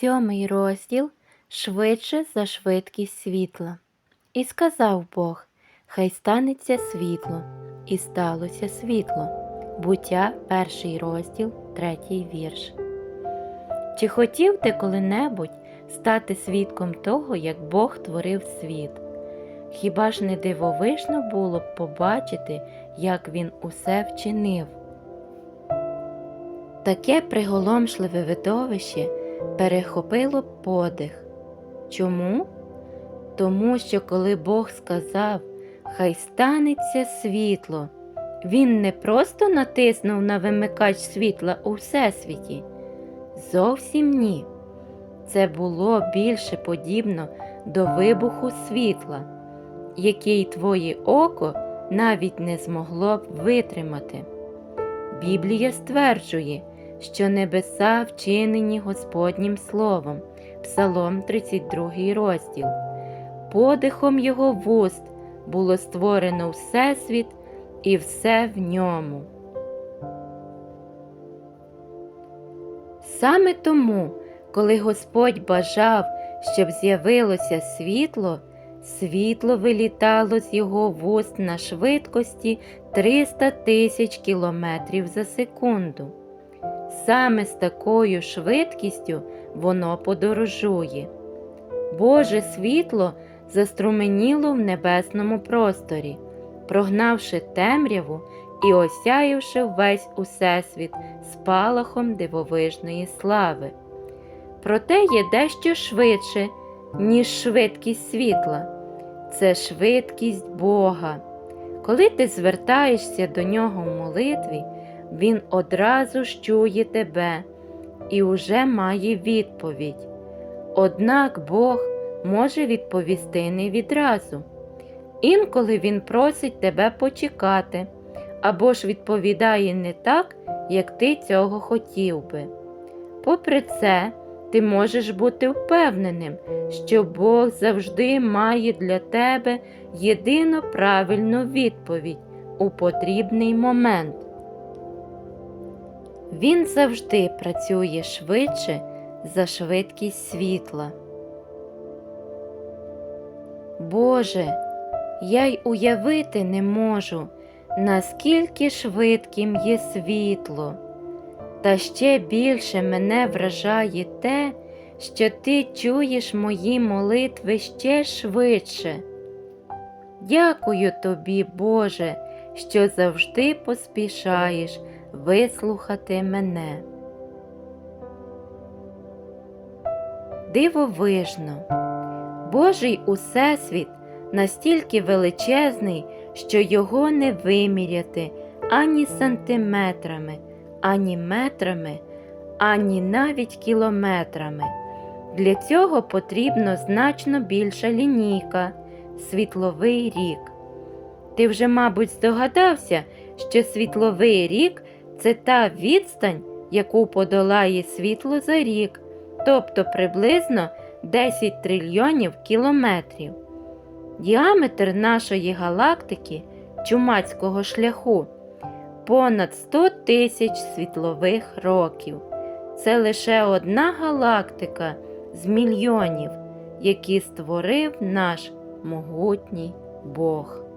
Сьомий розділ швидше за швидкість світла. І сказав Бог: Хай станеться світло, і сталося світло. Буття, перший розділ, третій вірш. Чи хотів ти коли-небудь стати свідком того, як Бог творив світ? Хіба ж не дивовижно було б побачити, як він усе вчинив? Таке приголомшливе видовище перехопило подих. Чому? Тому що коли Бог сказав, хай станеться світло, він не просто натиснув на вимикач світла у всесвіті. Зовсім ні. Це було більше подібно до вибуху світла, який твоє око навіть не змогло б витримати. Біблія стверджує, що небеса вчинені Господнім Словом, Псалом 32 розділ. Подихом його вуст було створено Всесвіт і все в ньому. Саме тому, коли Господь бажав, щоб з'явилося світло, світло вилітало з його вуст на швидкості 300 тисяч кілометрів за секунду. Саме з такою швидкістю воно подорожує. Боже світло заструменіло в небесному просторі, прогнавши темряву і осяявши весь усесвіт спалахом дивовижної слави. Проте є дещо швидше, ніж швидкість світла. Це швидкість Бога. Коли ти звертаєшся до нього в молитві, Він одразу ж чує тебе і уже має відповідь. Однак Бог може відповісти не відразу. Інколи Він просить тебе почекати, або ж відповідає не так, як ти цього хотів би. Попри це, ти можеш бути впевненим, що Бог завжди має для тебе єдино правильну відповідь у потрібний момент. Він завжди працює швидше за швидкість світла. Боже, я й уявити не можу, наскільки швидким є світло. Та ще більше мене вражає те, що ти чуєш мої молитви ще швидше. Дякую тобі, Боже, що завжди поспішаєш вислухати мене. Дивовижно, Божий Усесвіт настільки величезний, що його не виміряти ані сантиметрами ані метрами, ані навіть кілометрами. Для цього потрібно значно більша лінійка, світловий рік. Ти вже, мабуть, здогадався, що світловий рік це та відстань, яку подолає світло за рік, тобто приблизно 10 трильйонів кілометрів. Діаметр нашої галактики чумацького шляху понад 100 тисяч світлових років. Це лише одна галактика з мільйонів, які створив наш могутній Бог.